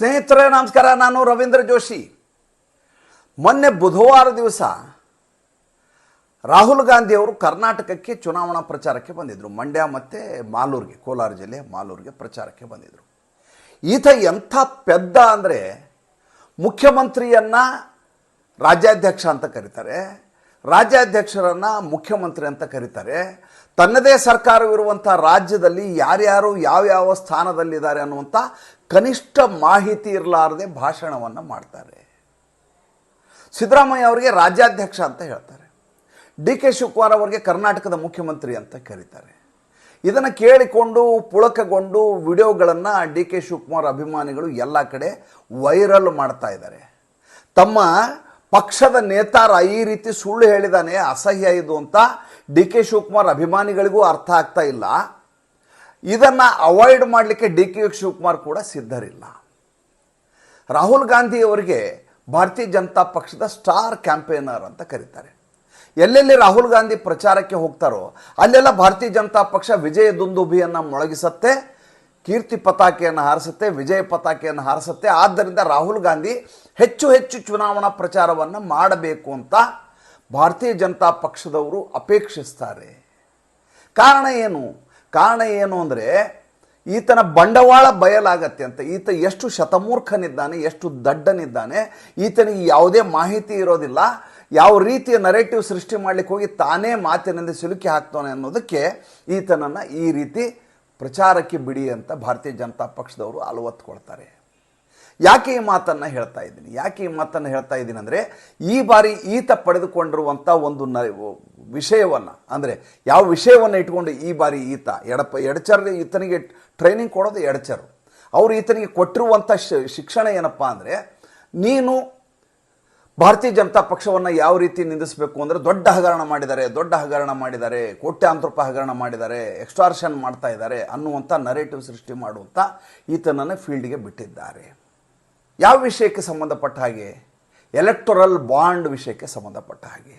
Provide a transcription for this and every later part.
ಸ್ನೇಹಿತರೇ, ನಮಸ್ಕಾರ. ನಾನು ರವೀಂದ್ರ ಜೋಶಿ. ಮೊನ್ನೆ ಬುಧವಾರ ದಿವಸ ರಾಹುಲ್ ಗಾಂಧಿ ಅವರು ಕರ್ನಾಟಕಕ್ಕೆ ಚುನಾವಣಾ ಪ್ರಚಾರಕ್ಕೆ ಬಂದಿದ್ದರು ಮಂಡ್ಯ ಮತ್ತು ಮಾಲೂರಿಗೆ, ಕೋಲಾರ ಜಿಲ್ಲೆ ಮಾಲೂರಿಗೆ ಪ್ರಚಾರಕ್ಕೆ ಬಂದಿದ್ದರು ಈತ ಎಂಥ ಪೆದ್ದ ಅಂದರೆ ಮುಖ್ಯಮಂತ್ರಿಯನ್ನು ರಾಜ್ಯಾಧ್ಯಕ್ಷ ಅಂತ ಕರೀತಾರೆ, ರಾಜ್ಯಾಧ್ಯಕ್ಷರನ್ನು ಮುಖ್ಯಮಂತ್ರಿ ಅಂತ ಕರೀತಾರೆ. ತನ್ನದೇ ಸರ್ಕಾರವಿರುವಂಥ ರಾಜ್ಯದಲ್ಲಿ ಯಾರ್ಯಾರು ಯಾವ್ಯಾವ ಸ್ಥಾನದಲ್ಲಿದ್ದಾರೆ ಅನ್ನುವಂಥ ಕನಿಷ್ಠ ಮಾಹಿತಿ ಇರಲಾರದೆ ಭಾಷಣವನ್ನು ಮಾಡ್ತಾರೆ. ಸಿದ್ದರಾಮಯ್ಯ ಅವರಿಗೆ ರಾಜ್ಯಾಧ್ಯಕ್ಷ ಅಂತ ಹೇಳ್ತಾರೆ. ಡಿ ಕೆ ಶಿವಕುಮಾರ್ ಅವರಿಗೆ ಕರ್ನಾಟಕದ ಮುಖ್ಯಮಂತ್ರಿ ಅಂತ ಕರೀತಾರೆ. ಇದನ್ನು ಕೇಳಿಕೊಂಡು, ಪುಳಕಗೊಂಡು ವಿಡಿಯೋಗಳನ್ನು ಡಿ ಕೆ ಶಿವಕುಮಾರ್ ಅಭಿಮಾನಿಗಳು ಎಲ್ಲ ಕಡೆ ವೈರಲ್ ಮಾಡ್ತಾ ಇದ್ದಾರೆ. ತಮ್ಮ ಪಕ್ಷದ ನೇತಾರ ಈ ರೀತಿ ಸುಳ್ಳು ಹೇಳಿದಾನೆ, ಅಸಹ್ಯ ಇದು ಅಂತ ಡಿ ಕೆ ಶಿವಕುಮಾರ್ ಅಭಿಮಾನಿಗಳಿಗೂ ಅರ್ಥ ಆಗ್ತಾ ಇಲ್ಲ. ಇದನ್ನು ಅವಾಯ್ಡ್ ಮಾಡಲಿಕ್ಕೆ ಡಿ ಕೆ ಶಿವಕುಮಾರ್ ಕೂಡ ಸಿದ್ಧರಿಲ್ಲ. ರಾಹುಲ್ ಗಾಂಧಿ ಅವರಿಗೆ ಭಾರತೀಯ ಜನತಾ ಪಕ್ಷದ ಸ್ಟಾರ್ ಕ್ಯಾಂಪೇನರ್ ಅಂತ ಕರೀತಾರೆ. ಎಲ್ಲೆಲ್ಲಿ ರಾಹುಲ್ ಗಾಂಧಿ ಪ್ರಚಾರಕ್ಕೆ ಹೋಗ್ತಾರೋ ಅಲ್ಲೆಲ್ಲ ಭಾರತೀಯ ಜನತಾ ಪಕ್ಷ ವಿಜಯ ದುಂದುಭಿಯನ್ನು ಮೊಳಗಿಸತ್ತೆ, ಕೀರ್ತಿ ಪತಾಕೆಯನ್ನು ಹಾರಿಸುತ್ತೆ, ವಿಜಯ ಪತಾಕೆಯನ್ನು ಹಾರಿಸುತ್ತೆ. ಆದ್ದರಿಂದ ರಾಹುಲ್ ಗಾಂಧಿ ಹೆಚ್ಚು ಹೆಚ್ಚು ಚುನಾವಣಾ ಪ್ರಚಾರವನ್ನು ಮಾಡಬೇಕು ಅಂತ ಭಾರತೀಯ ಜನತಾ ಪಕ್ಷದವರು ಅಪೇಕ್ಷಿಸ್ತಾರೆ. ಕಾರಣ ಏನು? ಕಾರಣ ಏನು ಅಂದರೆ ಈತನ ಬಂಡವಾಳ ಬಯಲಾಗತ್ತೆ ಅಂತ. ಈತ ಎಷ್ಟು ಶತಮೂರ್ಖನಿದ್ದಾನೆ, ಎಷ್ಟು ದಡ್ಡನಿದ್ದಾನೆ, ಈತನಿಗೆ ಯಾವುದೇ ಮಾಹಿತಿ ಇರೋದಿಲ್ಲ. ಯಾವ ರೀತಿಯ ನರೇಟಿವ್ ಸೃಷ್ಟಿ ಮಾಡಲಿಕ್ಕೆ ಹೋಗಿ ತಾನೇ ಮಾತಿನಿಂದ ಸಿಲುಕಿ ಹಾಕ್ತಾನೆ ಅನ್ನೋದಕ್ಕೆ ಈತನನ್ನು ಈ ರೀತಿ ಪ್ರಚಾರಕ್ಕೆ ಬಿಡಿ ಅಂತ ಭಾರತೀಯ ಜನತಾ ಪಕ್ಷದವರು ಅಲವತ್ಕೊಳ್ತಾರೆ. ಯಾಕೆ ಈ ಮಾತನ್ನು ಹೇಳ್ತಾ ಇದ್ದೀನಿ? ಯಾಕೆ ಈ ಮಾತನ್ನು ಹೇಳ್ತಾ ಇದ್ದೀನಿ ಅಂದರೆ ಈ ಬಾರಿ ಈತ ಪಡೆದುಕೊಂಡಿರುವಂಥ ಒಂದು ನ ವಿಷಯವನ್ನು, ಅಂದರೆ ಯಾವ ವಿಷಯವನ್ನು ಇಟ್ಕೊಂಡು ಈ ಬಾರಿ ಈತ, ಎಡಪ ಎಡಚರ್ ಈತನಿಗೆ ಟ್ರೈನಿಂಗ್ ಕೊಡೋದು ಎಡಚರು. ಅವರು ಈತನಿಗೆ ಕೊಟ್ಟಿರುವಂಥ ಶಿಕ್ಷಣ ಏನಪ್ಪ ಅಂದರೆ ನೀನು ಭಾರತೀಯ ಜನತಾ ಪಕ್ಷವನ್ನು ಯಾವ ರೀತಿ ನಿಂದಿಸಬೇಕು ಅಂದರೆ ದೊಡ್ಡ ಹಗರಣ ಮಾಡಿದ್ದಾರೆ, ದೊಡ್ಡ ಹಗರಣ ಮಾಡಿದ್ದಾರೆ ಕೋಟ್ಯಾಂತರ ರೂಪಾಯಿ ಹಗರಣ ಮಾಡಿದ್ದಾರೆ ಎಕ್ಸ್ಟಾರ್ಷನ್ ಮಾಡ್ತಾ ಇದ್ದಾರೆ ಅನ್ನುವಂಥ ನರೇಟಿವ್ ಸೃಷ್ಟಿ ಮಾಡುವಂಥ ಈತನನ್ನು ಫೀಲ್ಡ್ಗೆ ಬಿಟ್ಟಿದ್ದಾರೆ. ಯಾವ ವಿಷಯಕ್ಕೆ ಸಂಬಂಧಪಟ್ಟ ಹಾಗೆ? ಎಲೆಕ್ಟೊರಲ್ ಬಾಂಡ್ ವಿಷಯಕ್ಕೆ ಸಂಬಂಧಪಟ್ಟ ಹಾಗೆ.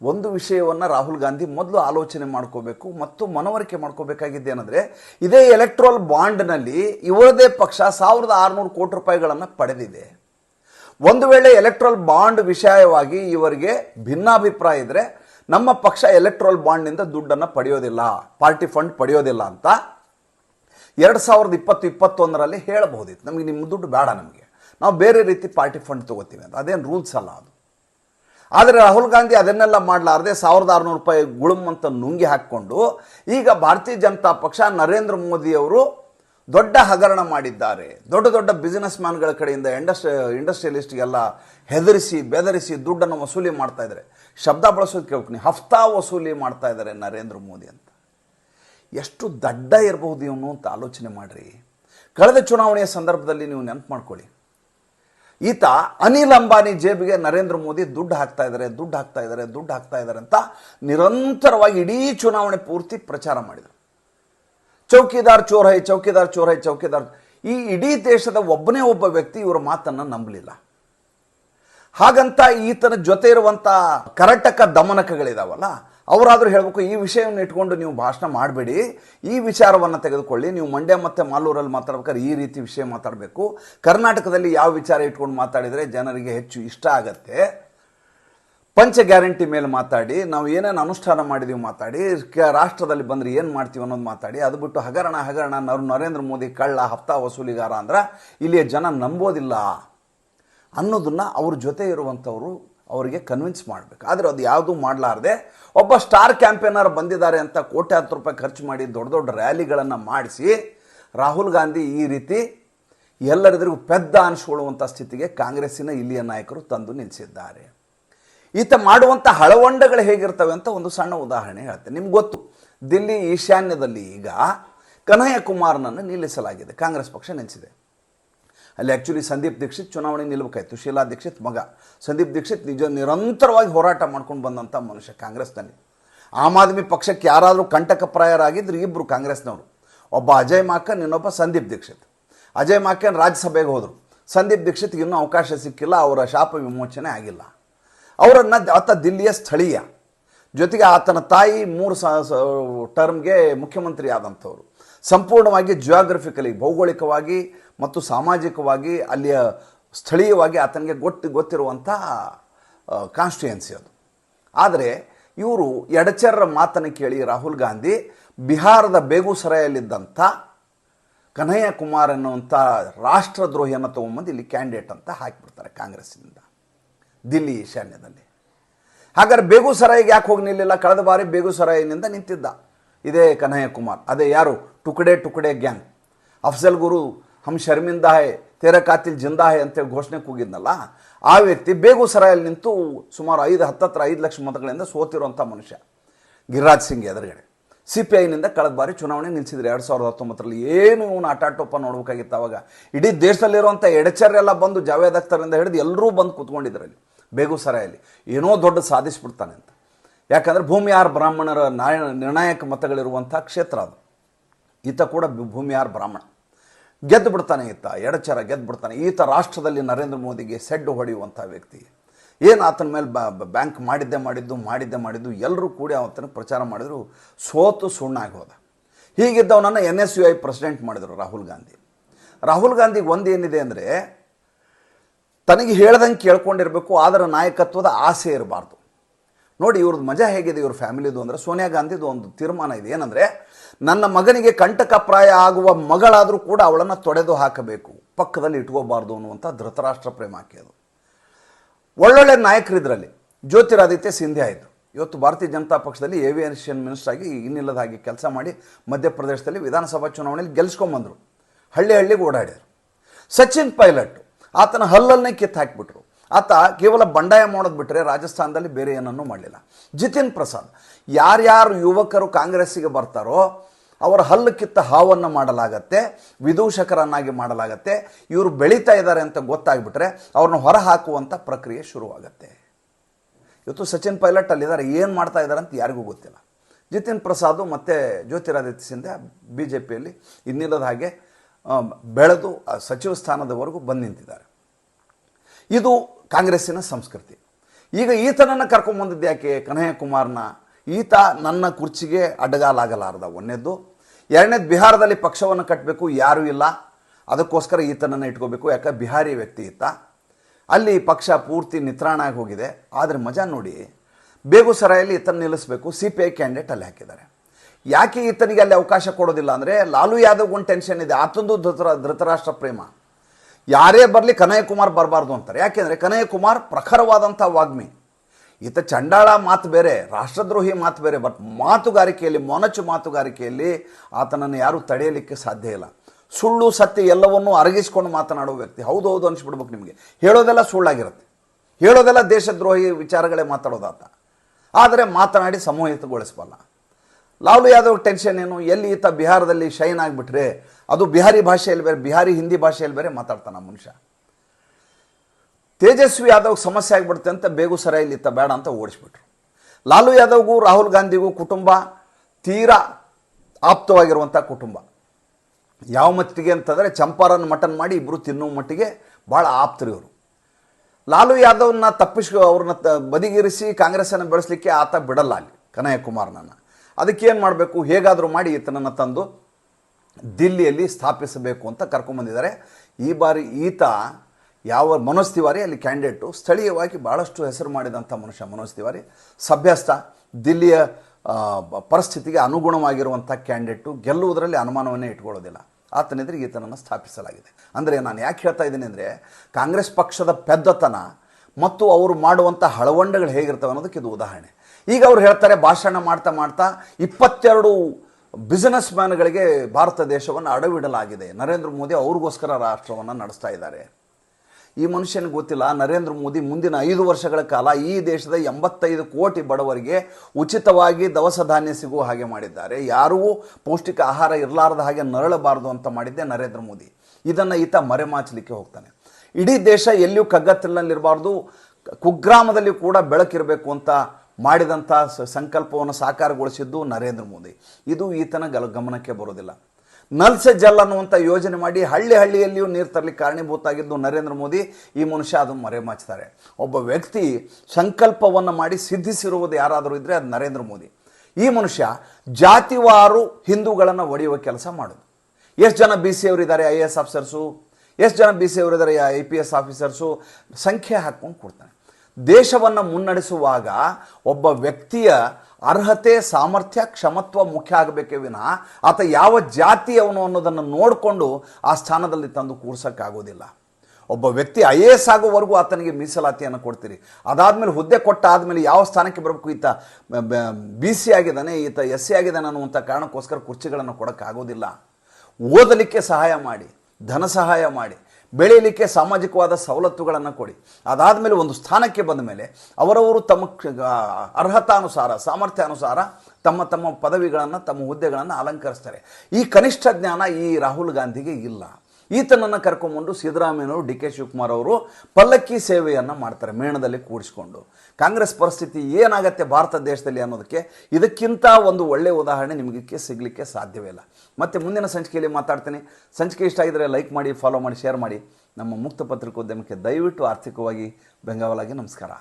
ಒಂದು ವಿಷಯವನ್ನು ರಾಹುಲ್ ಗಾಂಧಿ ಮೊದಲು ಆಲೋಚನೆ ಮಾಡ್ಕೋಬೇಕು ಮತ್ತು ಮನವರಿಕೆ ಮಾಡ್ಕೋಬೇಕಾಗಿದ್ದೇನೆಂದರೆ ಇದೇ ಎಲೆಕ್ಟ್ರಲ್ ಬಾಂಡ್ನಲ್ಲಿ ಇವರದೇ ಪಕ್ಷ ಸಾವಿರದ ಆರುನೂರು ಕೋಟಿ ರೂಪಾಯಿಗಳನ್ನು ಪಡೆದಿದೆ. ಒಂದು ವೇಳೆ ಎಲೆಕ್ಟ್ರಲ್ ಬಾಂಡ್ ವಿಷಯವಾಗಿ ಇವರಿಗೆ ಭಿನ್ನಾಭಿಪ್ರಾಯ ಇದ್ದರೆ ನಮ್ಮ ಪಕ್ಷ ಎಲೆಕ್ಟ್ರಲ್ ಬಾಂಡ್ನಿಂದ ದುಡ್ಡನ್ನು ಪಡೆಯೋದಿಲ್ಲ ಪಾರ್ಟಿ ಫಂಡ್ ಪಡೆಯೋದಿಲ್ಲ ಅಂತ ಎರಡು ಸಾವಿರದ ಇಪ್ಪತ್ತು ಇಪ್ಪತ್ತೊಂದರಲ್ಲಿ ಹೇಳಬಹುದಿತ್ತು. ನಮಗೆ ನಿಮ್ಮ ದುಡ್ಡು ಬೇಡ ನಮಗೆ. ನಾವು ಬೇರೆ ರೀತಿ ಪಾರ್ಟಿ ಫಂಡ್ ತೊಗೋತೀವಿ ಅಂತ. ಅದೇನು ರೂಲ್ಸ್ ಅಲ್ಲ ಅದು. ಆದರೆ ರಾಹುಲ್ ಗಾಂಧಿ ಅದನ್ನೆಲ್ಲ ಮಾಡಲಾರ್ದೆ ಸಾವಿರದ ಆರುನೂರು ರೂಪಾಯಿ ಗುಳುಮ್ ಅಂತ ನುಂಗಿ ಹಾಕ್ಕೊಂಡು ಈಗ ಭಾರತೀಯ ಜನತಾ ಪಕ್ಷ ನರೇಂದ್ರ ಮೋದಿಯವರು ದೊಡ್ಡ ಹಗರಣ ಮಾಡಿದ್ದಾರೆ. ದೊಡ್ಡ ದೊಡ್ಡ ಬಿಸಿನೆಸ್ ಮ್ಯಾನ್ಗಳ ಕಡೆಯಿಂದ ಇಂಡಸ್ಟ್ರಿ ಇಂಡಸ್ಟ್ರಿಯಲಿಸ್ಟ್ಗೆಲ್ಲ ಹೆದರಿಸಿ, ಬೆದರಿಸಿ ದುಡ್ಡನ್ನು ವಸೂಲಿ ಮಾಡ್ತಾ ಇದ್ದಾರೆ. ಶಬ್ದ ಬಳಸೋದು ಕೇಳ್ತೀನಿ. ಹಫ್ತಾ ವಸೂಲಿ ಮಾಡ್ತಾ ಇದ್ದಾರೆ ನರೇಂದ್ರ ಮೋದಿ ಅಂತ. ಎಷ್ಟು ದಡ್ಡ ಇರಬಹುದು ಇವನು ಅಂತ ಆಲೋಚನೆ ಮಾಡಿರಿ. ಕಳೆದ ಚುನಾವಣೆಯ ಸಂದರ್ಭದಲ್ಲಿ ನೀವು ನೆನಪು ಮಾಡ್ಕೊಳ್ಳಿ. ಈತ ಅನಿಲ್ ಅಂಬಾನಿ ಜೇಬಿಗೆ ನರೇಂದ್ರ ಮೋದಿ ದುಡ್ಡು ಹಾಕ್ತಾ ಇದ್ದಾರೆ, ದುಡ್ಡು ಹಾಕ್ತಾ ಇದ್ದಾರೆ, ದುಡ್ಡು ಹಾಕ್ತಾ ಇದ್ದಾರೆ ಅಂತ ನಿರಂತರವಾಗಿ ಇಡೀ ಚುನಾವಣೆ ಪೂರ್ತಿ ಪ್ರಚಾರ ಮಾಡಿದರು. ಚೌಕಿದಾರ್ ಚೋರ್ ಚೌಕಿದಾರ್ ಚೋರ್ ಚೌಕಿದಾರ್ ಈ ಇಡೀ ದೇಶದ ಒಬ್ಬನೇ ಒಬ್ಬ ವ್ಯಕ್ತಿ ಇವರ ಮಾತನ್ನು ನಂಬಲಿಲ್ಲ. ಹಾಗಂತ ಈತನ ಜೊತೆ ಇರುವಂಥ ಕರಟಕ ದಮನಕಗಳಿದಾವಲ್ಲ ಅವರಾದರೂ ಹೇಳಬೇಕು, ಈ ವಿಷಯವನ್ನು ಇಟ್ಕೊಂಡು ನೀವು ಭಾಷಣ ಮಾಡಬೇಡಿ. ಈ ವಿಚಾರವನ್ನು ತೆಗೆದುಕೊಳ್ಳಿ. ನೀವು ಮಂಡ್ಯ ಮತ್ತು ಮಾಲೂರಲ್ಲಿ ಮಾತಾಡ್ಬೇಕಾದ್ರೆ ಈ ರೀತಿ ವಿಷಯ ಮಾತಾಡಬೇಕು. ಕರ್ನಾಟಕದಲ್ಲಿ ಯಾವ ವಿಚಾರ ಇಟ್ಕೊಂಡು ಮಾತಾಡಿದರೆ ಜನರಿಗೆ ಹೆಚ್ಚು ಇಷ್ಟ ಆಗತ್ತೆ. ಪಂಚ ಗ್ಯಾರಂಟಿ ಮೇಲೆ ಮಾತಾಡಿ, ನಾವು ಏನೇನು ಅನುಷ್ಠಾನ ಮಾಡಿದೀವಿ ಮಾತಾಡಿ ರಾಷ್ಟ್ರದಲ್ಲಿ ಬಂದರೆ ಏನು ಮಾಡ್ತೀವಿ ಅನ್ನೋದು ಮಾತಾಡಿ, ಅದು ಬಿಟ್ಟು ಹಗರಣ ಹಗರಣ, ನರ್- ನರೇಂದ್ರ ಮೋದಿ ಕಳ್ಳ ಹಫ್ತಾ ವಸೂಲಿಗಾರ ಅಂದ್ರೆ ಇಲ್ಲಿಯ ಜನ ನಂಬೋದಿಲ್ಲ ಅನ್ನೋದನ್ನು ಅವ್ರ ಜೊತೆ ಇರುವಂಥವರು ಅವರಿಗೆ ಕನ್ವಿನ್ಸ್ ಮಾಡಬೇಕು. ಆದರೆ ಅದು ಯಾವುದೂ ಮಾಡಲಾರ್ದೆ ಒಬ್ಬ ಸ್ಟಾರ್ ಕ್ಯಾಂಪೇನರ್ ಬಂದಿದ್ದಾರೆ ಅಂತ ಕೋಟ್ಯಾಂತರ ರೂಪಾಯಿ ಖರ್ಚು ಮಾಡಿ ದೊಡ್ಡ ದೊಡ್ಡ ರ್ಯಾಲಿಗಳನ್ನು ಮಾಡಿಸಿ ರಾಹುಲ್ ಗಾಂಧಿ ಈ ರೀತಿ ಎಲ್ಲರೆದುರಿಗೂ ಪೆದ್ದ ಅನಿಸ್ಕೊಳ್ಳುವಂಥ ಸ್ಥಿತಿಗೆ ಕಾಂಗ್ರೆಸ್ಸಿನ ಇಲ್ಲಿಯ ನಾಯಕರು ತಂದು ನಿಲ್ಲಿಸಿದ್ದಾರೆ ಈತ ಮಾಡುವಂಥ ಹಳವಂಡಗಳು ಹೇಗಿರ್ತವೆ ಅಂತ ಒಂದು ಸಣ್ಣ ಉದಾಹರಣೆ ಹೇಳ್ತೇನೆ. ನಿಮ್ಗೆ ಗೊತ್ತು, ದಿಲ್ಲಿ ಈಶಾನ್ಯದಲ್ಲಿ ಈಗ ಕನ್ಹಯ್ಯ ಕುಮಾರ್ನನ್ನು ನಿಲ್ಲಿಸಲಾಗಿದೆ. ಕಾಂಗ್ರೆಸ್ ಪಕ್ಷ ನಿಲ್ಲಿಸಿದೆ ಅಲ್ಲಿ ಆ್ಯಕ್ಚುಲಿ ಸಂದೀಪ್ ದೀಕ್ಷಿತ್ ಚುನಾವಣೆ ನಿಲ್ಲಬೇಕಾಯ್ತು ಶೀಲಾ ದೀಕ್ಷಿತ್ ಮಗ. ಸಂದೀಪ್ ದೀಕ್ಷಿತ್ ನಿಜ ನಿರಂತರವಾಗಿ ಹೋರಾಟ ಮಾಡ್ಕೊಂಡು ಬಂದಂಥ ಮನುಷ್ಯ ಕಾಂಗ್ರೆಸ್ನಲ್ಲಿ. ಆಮ್ ಆದ್ಮಿ ಪಕ್ಷಕ್ಕೆ ಯಾರಾದರೂ ಕಂಟಕಪ್ರಾಯರಾಗಿದ್ದರು ಇಬ್ಬರು ಕಾಂಗ್ರೆಸ್ನವರು. ಒಬ್ಬ ಅಜಯ್ ಮಾಕನ್, ಇನ್ನೊಬ್ಬ ಸಂದೀಪ್ ದೀಕ್ಷಿತ್. ಅಜಯ್ ಮಾಕನ್ ರಾಜ್ಯಸಭೆಗೆ ಹೋದರು. ಸಂದೀಪ್ ದೀಕ್ಷಿತ್ ಇನ್ನೂ ಅವಕಾಶ ಸಿಕ್ಕಿಲ್ಲ, ಅವರ ಶಾಪ ವಿಮೋಚನೆ ಆಗಿಲ್ಲ. ಅವರನ್ನು ಆತ ದಿಲ್ಲಿಯ ಸ್ಥಳೀಯ. ಜೊತೆಗೆ ಆತನ ತಾಯಿ ಮೂರು ಸ- ಟರ್ಮ್ಗೆ ಮುಖ್ಯಮಂತ್ರಿ ಆದಂಥವ್ರು ಸಂಪೂರ್ಣವಾಗಿ ಜಿಯೋಗ್ರಫಿಕಲಿ ಭೌಗೋಳಿಕವಾಗಿ ಮತ್ತು ಸಾಮಾಜಿಕವಾಗಿ ಅಲ್ಲಿಯ ಸ್ಥಳೀಯವಾಗಿ ಆತನಿಗೆ ಗೊತ್ತು, ಗೊತ್ತಿರುವಂಥ ಕಾನ್ಸ್ಟಿಟ್ಯುಯೆನ್ಸಿ ಅದು. ಆದರೆ ಇವರು ಎಡಚರ್ರ ಮಾತನ್ನು ಕೇಳಿ ರಾಹುಲ್ ಗಾಂಧಿ, ಬಿಹಾರದ ಬೇಗುಸರಾಯಲ್ಲಿದ್ದಂಥ ಕನ್ಹಯ್ಯ ಕುಮಾರ್ ಅನ್ನುವಂಥ ರಾಷ್ಟ್ರದ್ರೋಹಿಯನ್ನು ತೊಗೊಂಬಂದು ಇಲ್ಲಿ ಕ್ಯಾಂಡಿಡೇಟ್ ಅಂತ ಹಾಕಿಬಿಡ್ತಾರೆ ಕಾಂಗ್ರೆಸ್ಸಿನಿಂದ. ದಿಲ್ಲಿ ಈಶಾನ್ಯದಲ್ಲಿ. ಹಾಗಾದ್ರೆ ಬೇಗುಸರಾಯಿಗೆ ಯಾಕೆ ಹೋಗಿ ನಿಲ್ಲಿಲ್ಲ? ಕಳೆದ ಬಾರಿ ಬೇಗುಸರಾಯಿನಿಂದ ನಿಂತಿದ್ದ. ಇದೇ ಕನ್ಹಯ್ಯ ಕುಮಾರ್. ಅದೇ ಯಾರು? ಟುಕಡೆ ಟುಕಡೆ ಗ್ಯಾಂಗ್. ಅಫ್ಜಲ್ ಗುರು ಹಮ್ ಶರ್ಮಿಂದಾ ಹೈ, ತೇರ ಕಾತಿಲ್ ಜಿಂದಾ ಹೈ ಅಂತೇಳಿ ಘೋಷಣೆ ಕೂಗಿದ್ನಲ್ಲ, ಆ ವ್ಯಕ್ತಿ ಬೇಗುಸರಾಯಲ್ಲಿ ನಿಂತು ಸುಮಾರು ಐದು ಹತ್ತತ್ರ ಐದು ಲಕ್ಷ ಮತಗಳಿಂದ ಸೋತಿರುವಂಥ ಮನುಷ್ಯ. ಗಿರಿರಾಜ್ ಸಿಂಗ್ ಎದುರುಗಡೆ. ಸಿ ಪಿ ಐನಿಂದ ಕಳೆದ ಬಾರಿ ಚುನಾವಣೆ ನಿಲ್ಲಿಸಿದ್ರು ಎರಡು ಸಾವಿರದ ಹತ್ತೊಂಬತ್ತರಲ್ಲಿ ಏನು ಇವನು ಆಟಾಟೋಪ ನೋಡ್ಬೇಕಾಗಿತ್ತು ಅವಾಗ. ಇಡೀ ದೇಶದಲ್ಲಿರುವಂಥ ಎಡಚರ್ರೆಲ್ಲ ಬಂದು ಜಾವೇದ್ ಅಖ್ತರಿಂದ ಹಿಡಿದು ಎಲ್ಲರೂ ಬಂದು ಕೂತ್ಕೊಂಡಿದ್ರು ಅಲ್ಲಿ ಬೇಗುಸರಾಯಲ್ಲಿ. ಏನೋ ದೊಡ್ಡ ಸಾಧಿಸ್ಬಿಡ್ತಾನೆ ಅಂತ. ಯಾಕಂದರೆ ಭೂಮಿಯಾರ್ ಬ್ರಾಹ್ಮಣರ ನಾಯ ನಿರ್ಣಾಯಕ ಮತಗಳಿರುವಂಥ ಕ್ಷೇತ್ರ ಅದು. ಈತ ಕೂಡ ಭೂಮಿಯಾರ್ ಬ್ರಾಹ್ಮಣ. ಗೆದ್ದು ಬಿಡ್ತಾನೆ ಈತ ಎಡಚರ ಗೆದ್ದು ಬಿಡ್ತಾನೆ ಈತ ರಾಷ್ಟ್ರದಲ್ಲಿ ನರೇಂದ್ರ ಮೋದಿಗೆ ಸೆಡ್ಡು ಹೊಡೆಯುವಂಥ ವ್ಯಕ್ತಿ. ಏನು ಆತನ ಮೇಲೆ ಬ್ಯಾಂಕ್ ಮಾಡಿದ್ದೆ ಮಾಡಿದ್ದು ಮಾಡಿದ್ದೆ ಮಾಡಿದ್ದು, ಎಲ್ಲರೂ ಕೂಡಿ ಆತನ ಪ್ರಚಾರ ಮಾಡಿದ್ರು, ಸೋತು ಸುಣ್ಣಾಗಿ ಹೋದ ಹೀಗಿದ್ದವನನ್ನು N S U I president ಮಾಡಿದರು ರಾಹುಲ್ ಗಾಂಧಿ. ರಾಹುಲ್ ಗಾಂಧಿಗೆ ಒಂದು ಏನಿದೆ ಅಂದರೆ, ತನಗೆ ಹೇಳ್ದಂಗೆ ಕೇಳ್ಕೊಂಡಿರಬೇಕು, ಆದರೆ ನಾಯಕತ್ವದ ಆಸೆ ಇರಬಾರ್ದು. ನೋಡಿ ಇವ್ರದ್ದು ಮಜಾ ಹೇಗಿದೆ ಇವ್ರ ಫ್ಯಾಮಿಲಿದು ಅಂದರೆ ಸೋನಿಯಾ ಗಾಂಧಿದು ಒಂದು ತೀರ್ಮಾನ ಇದೆ. ಏನಂದರೆ ನನ್ನ ಮಗನಿಗೆ ಕಂಟಕ ಪ್ರಾಯ ಆಗುವ ಮಗಳಾದರೂ ಕೂಡ ಅವಳನ್ನು ತೊಡೆದು ಹಾಕಬೇಕು. ಪಕ್ಕದಲ್ಲಿ ಇಟ್ಕೋಬಾರ್ದು ಅನ್ನುವಂಥ ಧೃತರಾಷ್ಟ್ರ ಪ್ರೇಮ ಅದು. ಒಳ್ಳೊಳ್ಳೆ ಇದರಲ್ಲಿ. ಜ್ಯೋತಿರಾದಿತ್ಯ ಸಿಂಧ್ಯಾ ಇದ್ದರು ಇವತ್ತು ಭಾರತೀಯ ಜನತಾ ಪಕ್ಷದಲ್ಲಿ ಏವಿಯೇಷನ್ ಮಿನಿಸ್ಟರ್ ಆಗಿ ಇನ್ನಿಲ್ಲದ ಹಾಗೆ ಕೆಲಸ ಮಾಡಿ ಮಧ್ಯಪ್ರದೇಶದಲ್ಲಿ ವಿಧಾನಸಭಾ ಚುನಾವಣೆಯಲ್ಲಿ ಗೆಲ್ಸ್ಕೊಂಬಂದರು. ಹಳ್ಳಿ ಹಳ್ಳಿಗೆ ಓಡಾಡಿದರು ಸಚಿನ್ ಪೈಲಟ್ ಆತನ ಹಲ್ಲನ್ನೇ ಕಿತ್ತು ಹಾಕಿಬಿಟ್ರು ಆತ ಕೇವಲ ಬಂಡಾಯ ಮಾಡೋದು ಬಿಟ್ಟರೆ ರಾಜಸ್ಥಾನದಲ್ಲಿ ಬೇರೆ ಏನನ್ನೂ ಮಾಡಲಿಲ್ಲ. ಜಿತಿನ್ ಪ್ರಸಾದ್, ಯಾರ್ಯಾರು ಯುವಕರು ಕಾಂಗ್ರೆಸ್ಸಿಗೆ ಬರ್ತಾರೋ ಅವರ ಹಲ್ಲು ಕಿತ್ತ ಹಾವನ್ನು ಮಾಡಲಾಗತ್ತೆ, ವಿದೂಷಕರನ್ನಾಗಿ ಮಾಡಲಾಗತ್ತೆ, ಇವರು ಬೆಳೀತಾ ಇದ್ದಾರೆ ಅಂತ ಗೊತ್ತಾಗ್ಬಿಟ್ರೆ ಅವ್ರನ್ನ ಹೊರ ಹಾಕುವಂಥ ಪ್ರಕ್ರಿಯೆ ಶುರುವಾಗತ್ತೆ. ಇವತ್ತು ಸಚಿನ್ ಪೈಲಟ್ ಅಲ್ಲಿದ್ದಾರೆ, ಏನು ಮಾಡ್ತಾ ಇದ್ದಾರೆ ಅಂತ ಯಾರಿಗೂ ಗೊತ್ತಿಲ್ಲ. ಜಿತಿನ್ ಪ್ರಸಾದ್ ಮತ್ತು ಜ್ಯೋತಿರಾದಿತ್ಯ ಸಿಂಧ್ಯಾ ಬಿ ಜೆ ಪಿಯಲ್ಲಿ ಇನ್ನಿಲ್ಲದ ಹಾಗೆ ಬೆಳೆದು ಸಚಿವ ಸ್ಥಾನದವರೆಗೂ ಬಂದು ನಿಂತಿದ್ದಾರೆ. ಇದು ಕಾಂಗ್ರೆಸ್ಸಿನ ಸಂಸ್ಕೃತಿ. ಈಗ ಈತನನ್ನು ಕರ್ಕೊಂಬಂದಿದ್ದು ಯಾಕೆ? ಕನ್ಹಯ್ಯ ಕುಮಾರ್ನ ಈತ ನನ್ನ ಕುರ್ಚಿಗೆ ಅಡ್ಡಗಾಲಾಗಲಾರ್ದ ಒಂದನೇದ್ದು ಎರಡನೇದು ಬಿಹಾರದಲ್ಲಿ ಪಕ್ಷವನ್ನು ಕಟ್ಟಬೇಕು ಯಾರೂ ಇಲ್ಲ. ಅದಕ್ಕೋಸ್ಕರ ಈತನನ್ನು ಇಟ್ಕೋಬೇಕು. ಯಾಕೆ ಬಿಹಾರಿ ವ್ಯಕ್ತಿ ಈತ. ಅಲ್ಲಿ ಪಕ್ಷ ಪೂರ್ತಿ ನಿತ್ರಾಣ ಆಗಿ ಹೋಗಿದೆ. ಆದರೆ ಮಜಾ ನೋಡಿ, ಬೇಗುಸರಾಯಲ್ಲಿ ಈತನ ನಿಲ್ಲಿಸಬೇಕು. ಸಿ ಪಿ ಐ ಕ್ಯಾಂಡಿಡೇಟ್ ಅಲ್ಲಿ ಹಾಕಿದ್ದಾರೆ. ಯಾಕೆ ಈತನಿಗೆ ಅಲ್ಲಿ ಅವಕಾಶ ಕೊಡೋದಿಲ್ಲ ಅಂದರೆ ಲಾಲು ಯಾದವ್ ಒಂದು ಟೆನ್ಷನ್ ಇದೆ. ಆತಂದು ಧೃತರ ಧೃತರಾಷ್ಟ್ರ ಪ್ರೇಮ. ಯಾರೇ ಬರಲಿ ಕನಯ್ಯ ಕುಮಾರ್ ಬರಬಾರ್ದು ಅಂತಾರೆ. ಯಾಕೆಂದರೆ ಕನಯ್ಯ ಕುಮಾರ್ ಪ್ರಖರವಾದಂಥ ವಾಗ್ಮಿ. ಈತ ಚಂಡಾಳ ಮಾತು ಬೇರೆ, ರಾಷ್ಟ್ರದ್ರೋಹಿ ಮಾತು ಬೇರೆ, ಬಟ್ ಮಾತುಗಾರಿಕೆಯಲ್ಲಿ, ಮೊನಚು ಮಾತುಗಾರಿಕೆಯಲ್ಲಿ ಆತನನ್ನು ಯಾರೂ ತಡೆಯಲಿಕ್ಕೆ ಸಾಧ್ಯ ಇಲ್ಲ. ಸುಳ್ಳು, ಸತ್ಯ ಎಲ್ಲವನ್ನೂ ಅರಗಿಸ್ಕೊಂಡು ಮಾತನಾಡುವ ವ್ಯಕ್ತಿ. ಹೌದು ಹೌದು ಅನಿಸ್ಬಿಡ್ಬೇಕು ನಿಮಗೆ. ಹೇಳೋದೆಲ್ಲ ಸುಳ್ಳಾಗಿರುತ್ತೆ. ಹೇಳೋದೆಲ್ಲ ದೇಶದ್ರೋಹಿ ವಿಚಾರಗಳೇ ಮಾತಾಡೋದಾತ. ಆದರೆ ಮಾತನಾಡಿ ಸಮೂಹಿತಗೊಳಿಸಬಲ್ಲ ಲಾಲು ಯಾದವ್ ಟೆನ್ಷನ್ ಏನು? ಎಲ್ಲಿ ಈತ ಬಿಹಾರದಲ್ಲಿ ಶೈನ್ ಆಗಿಬಿಟ್ರೆ, ಅದು ಬಿಹಾರಿ ಭಾಷೆಯಲ್ಲಿ ಬೇರೆ, ಬಿಹಾರಿ ಹಿಂದಿ ಭಾಷೆಯಲ್ಲಿ ಬೇರೆ ಮಾತಾಡ್ತಾನೆ ಮನುಷ್ಯ. ತೇಜಸ್ವಿ ಯಾದವ್ ಸಮಸ್ಯೆ ಆಗಿಬಿಡುತ್ತೆ ಅಂತ ಬೇಗುಸರಾಯಲ್ಲಿ ಇತ್ತ ಬೇಡ ಅಂತ ಓಡಿಸ್ಬಿಟ್ರು. ಲಾಲು ಯಾದವ್ಗೂ, ರಾಹುಲ್ ಗಾಂಧಿಗೂ ಕುಟುಂಬ ತೀರಾ ಆಪ್ತವಾಗಿರುವಂಥ ಕುಟುಂಬ. ಯಾವ ಮಟ್ಟಿಗೆ ಅಂತಂದರೆ ಚಂಪಾರನ್ ಮಟನ್ ಮಾಡಿ ಇಬ್ಬರು ತಿನ್ನೋ ಮಟ್ಟಿಗೆ ಭಾಳ ಆಪ್ತರು ಇವರು. ಲಾಲು ಯಾದವ್ನ ತಪ್ಪಿಸ್ಕೊ ಅವ್ರನ್ನ ಬದಿಗಿರಿಸಿ ಕಾಂಗ್ರೆಸ್ಸನ್ನು ಬೆಳೆಸಲಿಕ್ಕೆ ಆತ ಬಿಡಲ್ಲ ಅಲ್ಲಿ ಕನಯ್ಯ ಕುಮಾರ್ನನ್ನು ಅದಕ್ಕೇನು ಮಾಡಬೇಕು? ಹೇಗಾದರೂ ಮಾಡಿ ಈತನನ್ನು ತಂದು ದಿಲ್ಲಿಯಲ್ಲಿ ಸ್ಥಾಪಿಸಬೇಕು ಅಂತ ಕರ್ಕೊಂಬಂದಿದ್ದಾರೆ. ಈ ಬಾರಿ ಈತ ಯಾವ ಮನೋಜ್ ತಿವಾರಿ, ಅಲ್ಲಿ ಕ್ಯಾಂಡಿಡೇಟು, ಸ್ಥಳೀಯವಾಗಿ ಭಾಳಷ್ಟು ಹೆಸರು ಮಾಡಿದಂಥ ಮನುಷ್ಯ ಮನೋಜ್ ತಿವಾರಿ. ಸಭ್ಯಸ್ಥ, ದಿಲ್ಲಿಯ ಪರಿಸ್ಥಿತಿಗೆ ಅನುಗುಣವಾಗಿರುವಂಥ ಕ್ಯಾಂಡಿಡೇಟು, ಗೆಲ್ಲುವುದರಲ್ಲಿ ಅನುಮಾನವನ್ನೇ ಇಟ್ಕೊಳ್ಳೋದಿಲ್ಲ. ಆತನಿದ್ರೆ ಈತನನ್ನು ಸ್ಥಾಪಿಸಲಾಗಿದೆ. ಅಂದರೆ ನಾನು ಯಾಕೆ ಹೇಳ್ತಾ ಇದ್ದೀನಿ ಅಂದರೆ, ಕಾಂಗ್ರೆಸ್ ಪಕ್ಷದ ಪೆದ್ದತನ ಮತ್ತು ಅವರು ಮಾಡುವಂಥ ಹಳವಂಡಗಳು ಹೇಗಿರ್ತವೆ ಅನ್ನೋದಕ್ಕೆ ಇದು ಉದಾಹರಣೆ. ಈಗ ಅವ್ರು ಹೇಳ್ತಾರೆ, ಭಾಷಣ ಮಾಡ್ತಾ ಮಾಡ್ತಾ ಇಪ್ಪತ್ತೆರಡು ಬಿಸ್ನೆಸ್ ಮ್ಯಾನ್ಗಳಿಗೆ ಭಾರತ ದೇಶವನ್ನು ಅಡವಿಡಲಾಗಿದೆ. ನರೇಂದ್ರ ಮೋದಿ ಅವ್ರಿಗೋಸ್ಕರ ರಾಷ್ಟ್ರವನ್ನು ನಡೆಸ್ತಾ ಇದ್ದಾರೆ. ಈ ಮನುಷ್ಯನಿಗೆ ಗೊತ್ತಿಲ್ಲ, ನರೇಂದ್ರ ಮೋದಿ ಮುಂದಿನ ಐದು ವರ್ಷಗಳ ಕಾಲ ಈ ದೇಶದ ಎಂಬತ್ತೈದು ಕೋಟಿ ಬಡವರಿಗೆ ಉಚಿತವಾಗಿ ದವಸ ಧಾನ್ಯ ಸಿಗುವ ಹಾಗೆ ಮಾಡಿದ್ದಾರೆ. ಯಾರೂ ಪೌಷ್ಟಿಕ ಆಹಾರ ಇರಲಾರದ ಹಾಗೆ ನರಳಬಾರದು ಅಂತ ಮಾಡಿದ್ದೆ ನರೇಂದ್ರ ಮೋದಿ. ಇದನ್ನು ಈತ ಮರೆಮಾಚಲಿಕ್ಕೆ ಹೋಗ್ತಾನೆ. ಇಡೀ ದೇಶ ಎಲ್ಲಿಯೂ ಕಗ್ಗತ್ತಲಿನಲ್ಲಿರಬಾರ್ದು, ಕುಗ್ರಾಮದಲ್ಲಿ ಕೂಡ ಬೆಳಕಿರಬೇಕು ಅಂತ ಮಾಡಿದಂಥ ಸಂಕಲ್ಪವನ್ನು ಸಾಕಾರಗೊಳಿಸಿದ್ದು ನರೇಂದ್ರ ಮೋದಿ. ಇದು ಈತನ ಗಲ, ಗಮನಕ್ಕೆ ಬರೋದಿಲ್ಲ. ನಲ್ ಸೆ ಜಲ್ ಅನ್ನುವಂಥ ಯೋಜನೆ ಮಾಡಿ ಹಳ್ಳಿ ಹಳ್ಳಿಯಲ್ಲಿಯೂ ನೀರು ತರಲಿಕ್ಕೆ ಕಾರಣೀಭೂತ ಆಗಿದ್ದು ನರೇಂದ್ರ ಮೋದಿ, ಈ ಮನುಷ್ಯ ಅದನ್ನು ಮರೆಮಾಚ್ತಾರೆ. ಒಬ್ಬ ವ್ಯಕ್ತಿ ಸಂಕಲ್ಪವನ್ನು ಮಾಡಿ ಸಿದ್ಧಿಸಿರುವುದು ಯಾರಾದರೂ ಇದ್ದರೆ ಅದು ನರೇಂದ್ರ ಮೋದಿ. ಈ ಮನುಷ್ಯ ಜಾತಿವಾರು ಹಿಂದೂಗಳನ್ನು ಒಡೆಯುವ ಕೆಲಸ ಮಾಡೋದು. ಎಷ್ಟು ಜನ ಬಿ ಸಿ ಅವರಿದ್ದಾರೆ ಐ ಎ ಎಸ್ ಆಫೀಸರ್ಸು ಎಷ್ಟು ಜನ ಬಿ ಸಿ ಅವರಿದ್ದಾರೆ ಐ ಪಿ ಎಸ್ ಆಫೀಸರ್ಸು ಸಂಖ್ಯೆ ಹಾಕ್ಕೊಂಡು ಕೊಡ್ತಾನೆ ದೇಶವನ್ನು ಮುನ್ನಡೆಸುವಾಗ ಒಬ್ಬ ವ್ಯಕ್ತಿಯ ಅರ್ಹತೆ, ಸಾಮರ್ಥ್ಯ, ಕ್ಷಮತ್ವ ಮುಖ್ಯ ಆಗಬೇಕೇ ವಿನಃ ಆತ ಯಾವ ಜಾತಿಯವನು ಅನ್ನೋದನ್ನು ನೋಡಿಕೊಂಡು ಆ ಸ್ಥಾನದಲ್ಲಿ ತಂದು ಕೂರ್ಸೋಕ್ಕಾಗೋದಿಲ್ಲ. ಒಬ್ಬ ವ್ಯಕ್ತಿ ಐ ಎ ಎಸ್ ಆಗೋವರೆಗೂ ಆತನಿಗೆ ಮೀಸಲಾತಿಯನ್ನು ಕೊಡ್ತೀರಿ. ಅದಾದಮೇಲೆ ಹುದ್ದೆ ಕೊಟ್ಟ ಆದಮೇಲೆ ಯಾವ ಸ್ಥಾನಕ್ಕೆ ಬರಬೇಕು ಈತ? ಬಿ ಸಿ ಆಗಿದ್ದಾನೆ, ಈತ ಎಸ್ ಸಿ ಆಗಿದ್ದಾನೆ ಅನ್ನುವಂಥ ಕಾರಣಕ್ಕೋಸ್ಕರ ಕುರ್ಚಿಗಳನ್ನು ಕೊಡೋಕ್ಕಾಗೋದಿಲ್ಲ. ಓದಲಿಕ್ಕೆ ಸಹಾಯ ಮಾಡಿ. ಧನ ಸಹಾಯ ಮಾಡಿ, ಬೆಳೆಯಲಿಕ್ಕೆ ಸಾಮಾಜಿಕವಾದ ಸವಲತ್ತುಗಳನ್ನು ಕೊಡಿ. ಅದಾದ ಮೇಲೆ ಒಂದು ಸ್ಥಾನಕ್ಕೆ ಬಂದ ಮೇಲೆ ಅವರವರು ತಮ್ಮ ಅರ್ಹತಾನುಸಾರ, ಸಾಮರ್ಥ್ಯಾನುಸಾರ ತಮ್ಮ ತಮ್ಮ ಪದವಿಗಳನ್ನು, ತಮ್ಮ ಹುದ್ದೆಗಳನ್ನು ಅಲಂಕರಿಸ್ತಾರೆ. ಈ ಕನಿಷ್ಠ ಜ್ಞಾನ ಈ ರಾಹುಲ್ ಗಾಂಧಿಗೆ ಇಲ್ಲ. ಈತನನ್ನು ಕರ್ಕೊಂಬಂದು ಸಿದ್ದರಾಮಯ್ಯನವರು ಡಿ ಕೆ ಶಿವಕುಮಾರ್ ಅವರು ಪಲ್ಲಕ್ಕಿ ಸೇವೆಯನ್ನು ಮಾಡ್ತಾರೆ, ಮೇಣದಲ್ಲಿ ಕೂಡಿಸ್ಕೊಂಡು. ಕಾಂಗ್ರೆಸ್ ಪರಿಸ್ಥಿತಿ ಏನಾಗತ್ತೆ ಭಾರತ ದೇಶದಲ್ಲಿ ಅನ್ನೋದಕ್ಕೆ ಇದಕ್ಕಿಂತ ಒಂದು ಒಳ್ಳೆಯ ಉದಾಹರಣೆ ನಿಮಗೆ ಸಿಗಲಿಕ್ಕೆ ಸಾಧ್ಯವೇ ಇಲ್ಲ. ಮತ್ತು ಮುಂದಿನ ಸಂಚಿಕೆಯಲ್ಲಿ ಮಾತಾಡ್ತೀನಿ. ಸಂಚಿಕೆ ಇಷ್ಟ ಆಗಿದರೆ ಲೈಕ್ ಮಾಡಿ ಫಾಲೋ ಮಾಡಿ ಶೇರ್ ಮಾಡಿ. ನಮ್ಮ ಮುಕ್ತ ಪತ್ರಿಕೋದ್ಯಮಕ್ಕೆ ದಯವಿಟ್ಟು ಆರ್ಥಿಕವಾಗಿ ಬೆಂಗಾವಲಾಗಿ ನಮಸ್ಕಾರ.